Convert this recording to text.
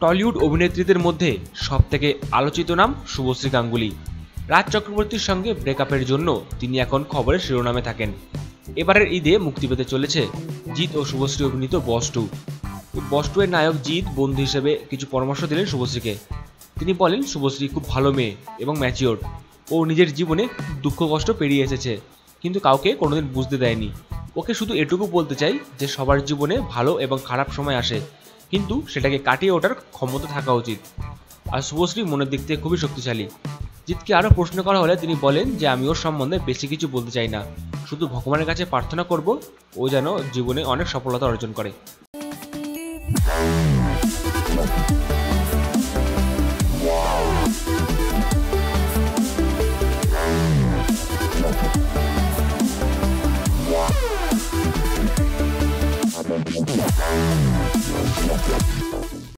Tollywood অভিনেত্রীদের মধ্যে সবথেকে আলোচিত নাম শুভশ্রী গাঙ্গুলি। রাজ চক্রবর্তীর সঙ্গে ব্রেকআপের জন্য তিনি এখন খবরের শিরোনামে থাকেন। এবারের ঈদে মুক্তি পেতে চলেছে জিৎ ও শুভশ্রী অভিনীত বস টু। বস টু এর নায়ক জিৎ বন্ধু হিসেবে কিছু পরামর্শ দিলেন শুভশ্রীকে। তিনি বলেন, শুভশ্রী খুব ভালো মেয়ে এবং ম্যাচিওর ও নিজের জীবনে দুঃখ কষ্ট পেরিয়ে এসেছে, কিন্তু কাউকে কোনোদিন বুঝতে দেয়নি। ওকে শুধু এটুকু বলতে চাই যে সবার জীবনে ভালো এবং খারাপ সময় আসে। কিন্তু সেটাকে কাটিয়ে ওঠার ক্ষমতা থাকা উচিত। আর শুভশ্রী মনের দিক থেকে খুবই শক্তিশালী। জিতকে আরও প্রশ্ন করা হলে তিনি বলেন যে, আমি ওর সম্বন্ধে বেশি কিছু বলতে চাই না। শুধু ভগবানের কাছে প্রার্থনা করব, ও যেন জীবনে অনেক সফলতা অর্জন করে।